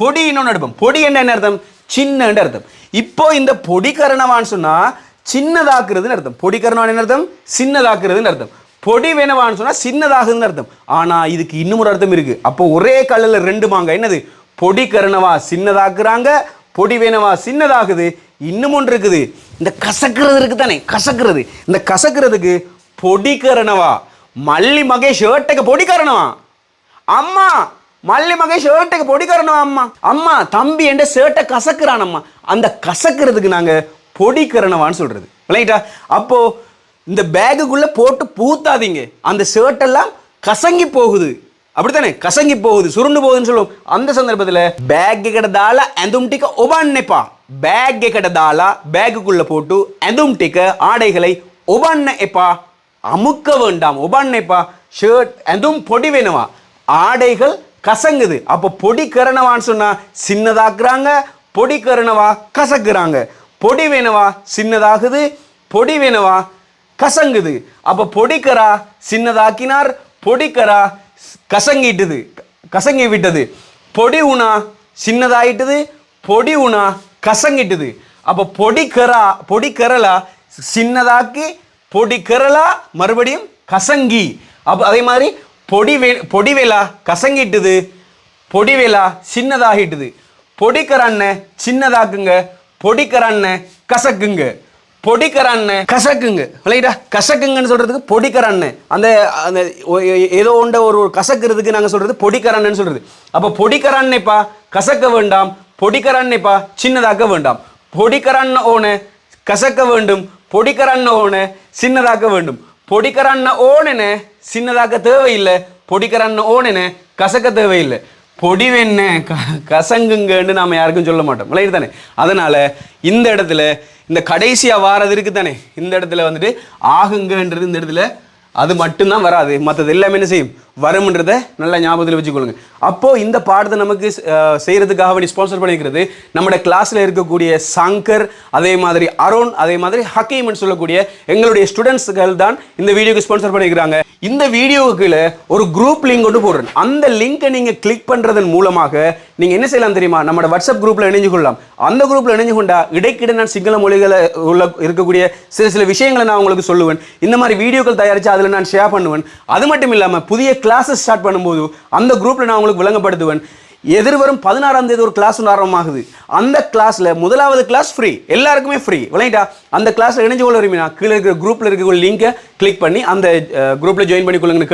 பொடி இன்னொன்று அர்த்தம் பொடி என்ன என்ன அர்த்தம்? சின்னன்னு அர்த்தம். இப்போ இந்த பொடி கரணவான்னு சொன்னால் சின்னதாக்குறதுன்னு அர்த்தம். பொடி கரணவான் என்ன அர்த்தம்? சின்னதாக்குறதுன்னு அர்த்தம். பொடி வேணவான்னு சொன்னால் சின்னதாகுதுன்னு அர்த்தம். ஆனால் இதுக்கு இன்னும் ஒரு அர்த்தம் இருக்குது அப்போ ஒரே கல்லில் ரெண்டு மாங்க. என்னது? பொடி கரணவா சின்னதாக்குறாங்க பொடி வேணவா சின்னதாகுது? இன்னும் ஒன்று இருக்குது. இந்த கசக்கிறது இருக்குது தானே கசக்கிறது. இந்த கசக்கிறதுக்கு பொடி கரணவா மல்லி மகேஷ் ஷர்ட்டுக்கு பொடி கரணவா அம்மா మళ్ళీ மகன் ஷர்ட்டுக்கு பொடி கரணும் அம்மா. அம்மா தம்பி என்ற ஷர்ட்டை கசக்குறானம்மா அந்த கசக்கிறதுக்கு நாங்கள் பொடி கரணவான்னு சொல்கிறது ரைட்டா அப்போது இந்த பேகுக்குள்ளே போட்டு பூத்தாதீங்க. அந்த ஷர்ட்டெல்லாம் கசங்கி போகுது. அப்படித்தானே? கசங்கி போகுது சுருண்டு போகுதுன்னு சொல்லுவோம். அந்த சந்தர்ப்பத்தில் பேக் கிடதால எதும்டிக்க ஒபான்னைப்பா பேக் கிடதால பேகுக்குள்ளே போட்டு எதும்டிக்க ஆடைகளை ஒபான்ன அமுக்க வேண்டாம் ஒபான்னைப்பா ஷர்ட் எதுவும் பொடி வேணுமா? ஆடைகள் கசங்குது. அப்போ பொடி கரணவான்னு சொன்னால் சின்னதாக்குறாங்க பொடி கரணவா கசக்குறாங்க. பொடி வேணவா சின்னதாகுது பொடி வேணவா கசங்குது. அப்போ பொடிக்கரா சின்னதாக்கினார் பொடிக்கரா கசங்கிட்டுது கசங்கி விட்டது. பொடி உணா சின்னதாயிட்டது பொடி உணா கசங்கிட்டுது. அப்போ பொடிக்கரா பொடிக்கரலா சின்னதாக்கி பொடிக்கரலா மறுபடியும் கசங்கி. அப்போ அதே மாதிரி பொடி வே பொடிவேலா கசங்கிட்டுது. பொடிவேலா சின்னதாகிட்டுது. பொடிக்கரண்ண சின்னதாக்குங்க. பொடிக்கரண்ண கசக்குங்க. பொடிக்கரண்ண கசக்குங்க. ரைட்டா கசக்குங்கன்னு சொல்கிறதுக்கு பொடிக்கரண்ண அந்த அந்த ஏதோ ஒன்ற ஒரு ஒரு கசக்கிறதுக்கு நாங்கள் சொல்கிறது பொடிக்கரண்ணன்னு சொல்கிறது அப்போ பொடிக்கரண்ணைப்பா கசக்க வேண்டாம். பொடிக்கரண்ணைப்பா சின்னதாக்க வேண்டாம். பொடிக்கரண்ண ஓன கசக்க வேண்டும். பொடிக்கரண்ண ஓன சின்னதாக்க வேண்டும். பொடிக்கரண்ண ஓனன சின்னதாக்க தேவையில்லை. பொடிக்கிறன்னு ஓனன கசக்க தேவையில்லை. பொடி வெண்ண க கசங்குங்கன்னு நாம் யாருக்கும் சொல்ல மாட்டோம். ரைட் தானே? அதனால் இந்த இடத்துல இந்த கடைசியாக வாரது இருக்குது தானே? இந்த இடத்துல வந்துட்டு ஆகுங்கன்றது இந்த இடத்துல அது மட்டும்தான் வராது. மற்றது எல்லாமே என்ன செய்யும்? வரும்ன்றதை நல்லா ஞாபகத்தில் வச்சுக்கொள்ளுங்க. அப்போது இந்த பாடத்தை நமக்கு செய்கிறதுக்காக செய்யறதுக்காக வேண்டி ஸ்பான்சர் பண்ணியிருக்கிறது நம்மளோட கிளாஸில் இருக்கக்கூடிய சங்கர் அதே மாதிரி அருண் அதே மாதிரி ஹக்கீம்னு சொல்லக்கூடிய எங்களுடைய ஸ்டூடெண்ட்ஸ்கள் தான் இந்த வீடியோக்கு ஸ்பான்சர் பண்ணிக்கிறாங்க இந்த வீடியோவுக்கு ஒரு குரூப் லிங்க் கொண்டு போடுறேன். அந்த லிங்கை நீங்கள் கிளிக் பண்ணுறதன் மூலமாக நீங்கள் என்ன செய்யலாம் தெரியுமா? நம்மளோட வாட்ஸ்அப் குரூப்பில் இணைஞ்சு கொள்ளலாம். அந்த குரூப்பில் இணைஞ்சு கொண்டா இடைக்கிட நான் சிங்கள மொழிகளை உள்ள இருக்கக்கூடிய சில சில விஷயங்களை நான் உங்களுக்கு சொல்லுவேன். இந்த மாதிரி வீடியோக்கள் தயாரித்து அதில் நான் ஷேர் பண்ணுவேன். அது மட்டும் இல்லாமல் புதிய கிளாஸஸ் ஸ்டார்ட் பண்ணும்போது அந்த குரூப்பில் நான் உங்களுக்கு விளங்கப்படுத்துவேன். எதிர்வரும் பதினாறாம் தேதி ஒரு கிளாஸ் ஆரம்பமாகுது. அந்த கிளாஸில் முதலாவது கிளாஸ் ஃப்ரீ எல்லாருக்குமே ஃப்ரீ விளையாட்டா அந்த கிளாஸில் இணைஞ்சு கொள்ள விரும்பினா கீழே இருக்கிற குரூப்பில் இருக்கிற லிங்கை கிளிக் பண்ணி அந்த குரூப்பில் ஜாயின் பண்ணி கொள்ளுங்கன்னு